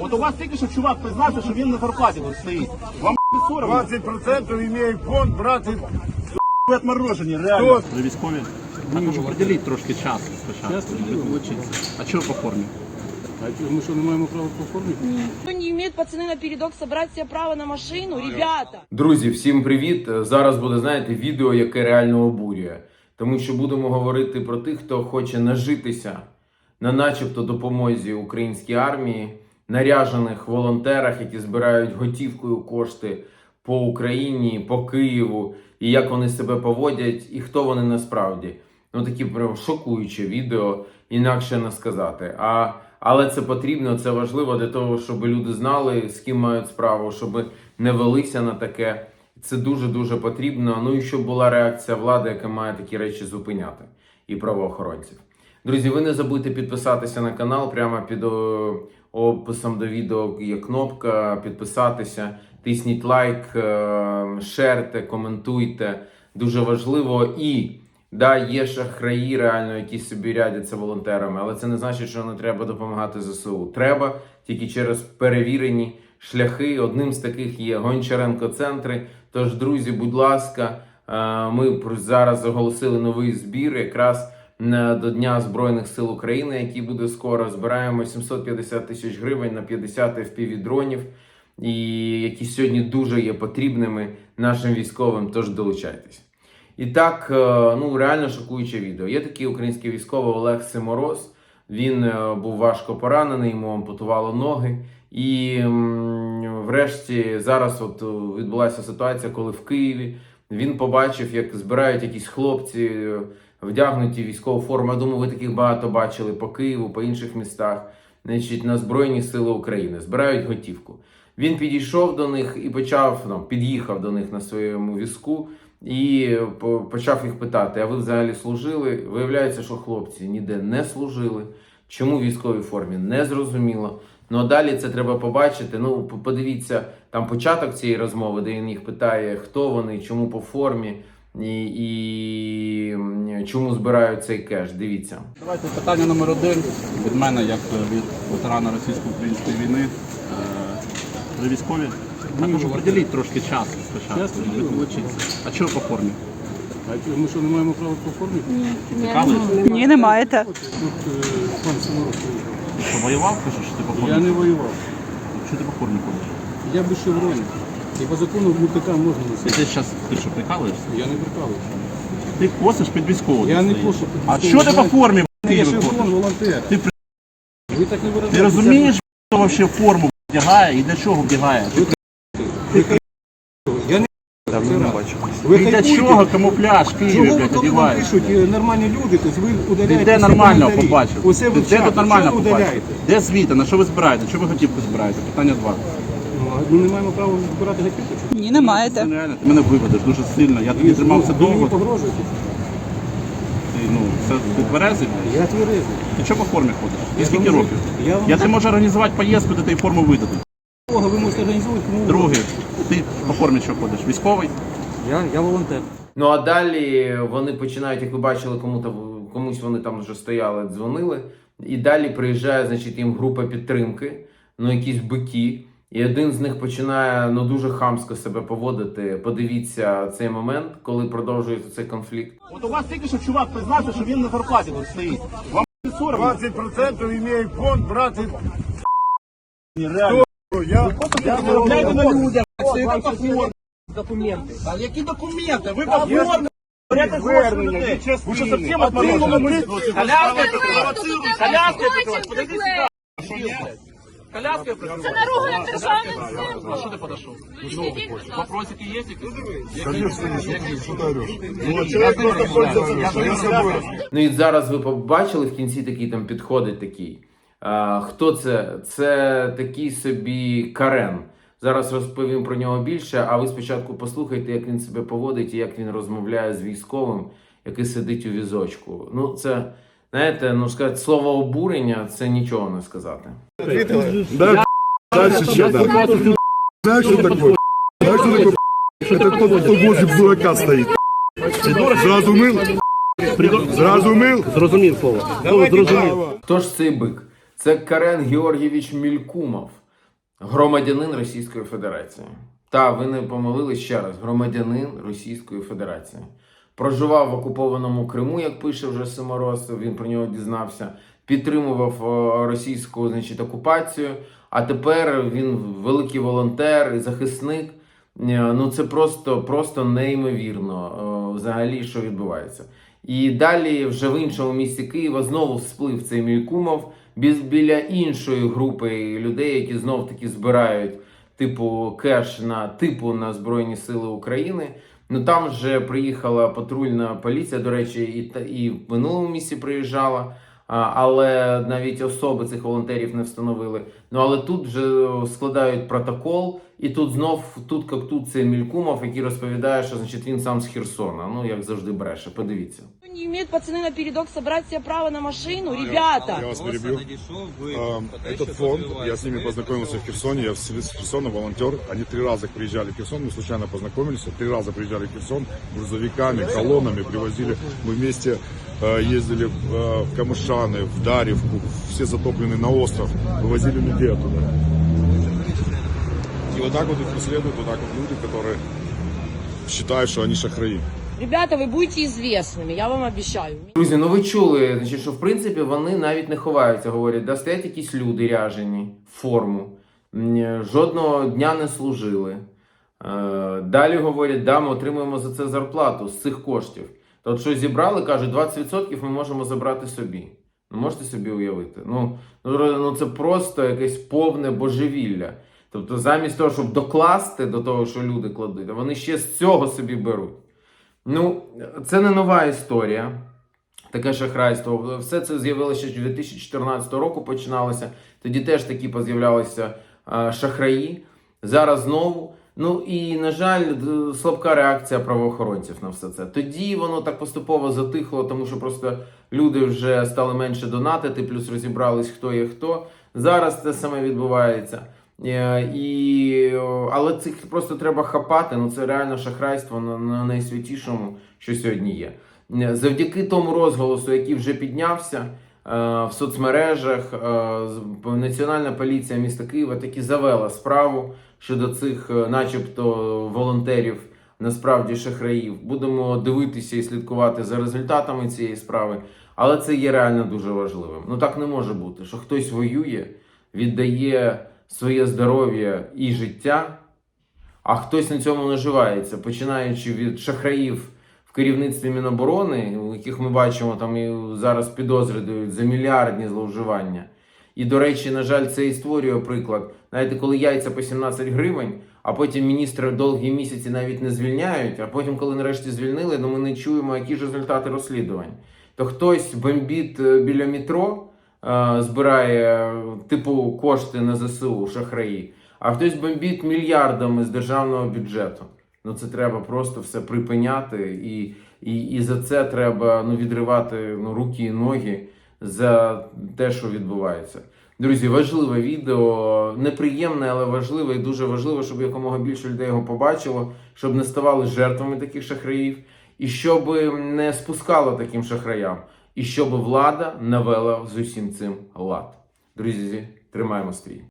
От у вас тільки що чувак признався, що він на зарплаті тут стоїть. Вам соромно? 20% имеет фонд, брат, и Ви отморожені, реально. Ви військові? Також приділіть трошки часу спочатку, щоб долучитися. А чого по формі? мы что, не маємо права по формі? Кто не имеет пацаны на передок собрать себе право на машину, ребята? Друзі, всім привіт! Зараз буде, знаєте, відео, яке реально обурює. Тому що будемо говорити про тих, хто хоче нажитися на начебто допомозі українській армії, наряжених волонтерах, які збирають готівкою кошти по Україні, по Києву, і як вони себе поводять, і хто вони насправді. Ну такі прям шокуюче відео, інакше не сказати. А, але це потрібно, це важливо для того, щоб люди знали, з ким мають справу, щоб не велися на таке. Це дуже дуже потрібно. Ну і щоб була реакція влади, яка має такі речі зупиняти, і правоохоронців. Друзі, ви не забудьте підписатися на канал. Прямо під описом до відео є кнопка підписатися. Тисніть лайк, е, шерте, коментуйте. Дуже важливо. І да, є шахраї, реально, які собі рядяться волонтерами, але це не значить, що не треба допомагати ЗСУ. Треба тільки через перевірені шляхи. Одним з таких є Гончаренко центри. Тож, друзі, будь ласка, е, ми зараз оголосили новий збір якраз до Дня Збройних сил України, який буде скоро. Збираємо 750 тисяч гривень на 50 FPV і які сьогодні дуже є потрібними нашим військовим. Тож долучайтесь. І так, е, ну реально шокуюче відео. Є такий український військовий Олег Симороз. Він е, був важко поранений, йому ампутувало ноги. І врешті зараз от е, відбулася ситуація, коли в Києві він побачив, як збирають якісь хлопці вдягнуті військову форму. Я думаю, ви таких багато бачили по Києву, по інших містах. Значить, на Збройні Сили України збирають готівку. Він підійшов до них і почав ну, під'їхав до них на своєму візку і почав їх питати: а ви взагалі служили? Виявляється, що хлопці ніде не служили. Чому в військовій формі не зрозуміло. Ну а далі це треба побачити. Ну, подивіться там початок цієї розмови, де він їх питає, хто вони, чому по формі і, і чому збирають цей кеш. Дивіться. Давайте питання номер один від мене, як від ветерана російсько-української війни. Е, Ви військові? Також приділіть трошки часу спочатку, долучитися. А чого по формі? Ми що, не маємо права по формі? Цікавий? Ні, не маєте. Тут е, пан Симоров. Що воював, кажеш, що ти по Я не воював. Що ти по формі ходиш? Я без шевроні. І по закону мультика можна Ти носити. зараз ти що прикалуєшся? Я не прикалуюся. Ти косиш під військового. Я не кошу під А військового. що ти по формі б**, Я Києві шеврон, волонтер. Ти при- Ви так не виражаєтеся. Ти розумієш, хто вообще форму вдягає і для чого вдягає? Я не Давно не бачив. Ви І для хайпуєте. чого камуфляж в Києві, Чого, блядь, коли вам одягаєш? пишуть е, нормальні люди, то ви удаляєте Ти де всі нормально коментарі. побачив? Усе Ти ви де тут нормально Чого ви побачив? удаляєте? Де звіти? На що ви збираєте? Чого ви готівку збираєте? Питання два. Ну, Ми не маємо права збирати чи? Ні, не маєте. Це нереально. Ти мене виведеш дуже сильно. Я тобі тримався ви мені довго. погрожуєте. Ти, ну, це ти тверезий? блядь? Я тверезий. Ти чого по формі ходиш? І Я скільки вам- років? я вам- Я тобі можу організувати поїздку, де ти форму видадуть. Кого ви можете організувати? Кому ви Другий, ти по формі що ходиш? Військовий? Я, я волонтер. Ну а далі вони починають, як ви бачили, кому-то комусь вони там вже стояли, дзвонили. І далі приїжджає, значить, їм група підтримки, ну якісь бики. І один з них починає ну дуже хамсько себе поводити. Подивіться цей момент, коли продовжується цей конфлікт. От у вас тільки що чувак признався, що він на зарплаті тут стоїть. Вам б***ь, соромно? 20% имеет фонд, брат, и Реально. я, Я заробляєте на людях, стоїте по. Документи. А які документи? Ви людей. Ви що зовсім отморожені? Коляска коляска подойди сюди. Коляска. Це наругує державним А що ти подошов? Вопросики є якісь? Ну і зараз ви побачили в кінці такий там підходить такий. А, хто це? Це такий собі Карен. Зараз розповім про нього більше, а ви спочатку послухайте, як він себе поводить і як він розмовляє з військовим, який сидить у візочку. Ну, це, знаєте, ну сказати, слово обурення це нічого не сказати. Да, дальше что, да. Знаешь, что такое? Знаешь, что такое? Это тот, кто возле дурака стоит. Зразумел? Зрозумів слово. Слово зрозумів. Хто ж цей бик? Це Карен Георгійович Мількумов. громадянин Російської Федерації. Та ви не помилились ще раз, громадянин Російської Федерації. Проживав в окупованому Криму, як пише вже Симороз, він про нього дізнався, підтримував е, російську значить, окупацію, а тепер він великий волонтер і захисник. Е, Ну це просто, просто неймовірно е, взагалі, що відбувається. І далі вже в іншому місті Києва знову всплив цей Мількумов біз- біля іншої групи людей, які знов таки збирають типу кеш на типу на Збройні Сили України. Ну там вже приїхала патрульна поліція. До речі, і і в минулому місці приїжджала. Але навіть особи цих волонтерів не встановили. Ну але тут вже складають протокол, і тут знов тут як тут це Мількумов, який розповідає, що значить він сам з Херсона. Ну як завжди бреше. Подивіться. Не имеют пацаны на передок собрать себе право на машину, ребята. Я вас перебью. А, Этот фонд, я с ними познакомился в Херсоне, я с с Херсона волонтер. Они три раза приезжали в Херсон, мы случайно познакомились. Три раза приезжали в Херсон грузовиками, колоннами привозили. Мы вместе э, ездили в, э, в Камышаны, в Дарьевку, все затоплены на остров, вывозили людей оттуда. И вот так вот их преследуют, вот так вот люди, которые считают, что они шахраи. Ребята, вы будете известными, я вам обещаю. Друзі, ну ви чули, значить, що в принципі вони навіть не ховаються, говорять, да стоять якісь люди ряжені в форму, м, жодного дня не служили. Е, Далі говорять, да, ми отримуємо за це зарплату з цих коштів. То от що зібрали, кажуть, 20% ми можемо забрати собі. Ну, можете собі уявити? Ну, ну, ро- ну це просто якесь повне божевілля. Тобто, замість того, щоб докласти до того, що люди кладуть, вони ще з цього собі беруть. Ну, це не нова історія. Таке шахрайство. Все це з'явилося ще 2014 року починалося. Тоді теж такі поз'являлися шахраї. Зараз знову. Ну і, на жаль, слабка реакція правоохоронців на все це. Тоді воно так поступово затихло, тому що просто люди вже стали менше донатити, плюс розібрались, хто є хто. Зараз те саме відбувається. Е, І, але цих просто треба хапати. Ну це реально шахрайство на, на найсвятішому, що сьогодні є. Е, Завдяки тому розголосу, який вже піднявся е, в соцмережах, Національна поліція міста Києва таки завела справу щодо цих, начебто, волонтерів, насправді шахраїв. Будемо дивитися і слідкувати за результатами цієї справи. Але це є реально дуже важливим. Ну так не може бути, що хтось воює, віддає своє здоров'я і життя, а хтось на цьому наживається, починаючи від шахраїв в керівництві Міноборони, у яких ми бачимо там і зараз підозри дають за мільярдні зловживання. І, до речі, на жаль, це і створює приклад. Знаєте, коли яйця по 17 гривень, а потім міністри довгі місяці навіть не звільняють, а потім, коли нарешті звільнили, ну ми не чуємо, які ж результати розслідувань. То хтось бомбить е, біля метро, збирає е, типу кошти на ЗСУ, шахраї, а хтось бомбить мільярдами з державного бюджету. Ну це треба просто все припиняти, і, і, і за це треба ну, відривати ну, руки і ноги за те, що відбувається. Друзі, важливе відео, неприємне, але важливе і дуже важливо, щоб якомога більше людей його побачило, щоб не ставали жертвами таких шахраїв, і щоб не спускало таким шахраям, і щоб влада навела з усім цим лад. Друзі, тримаємо стрій.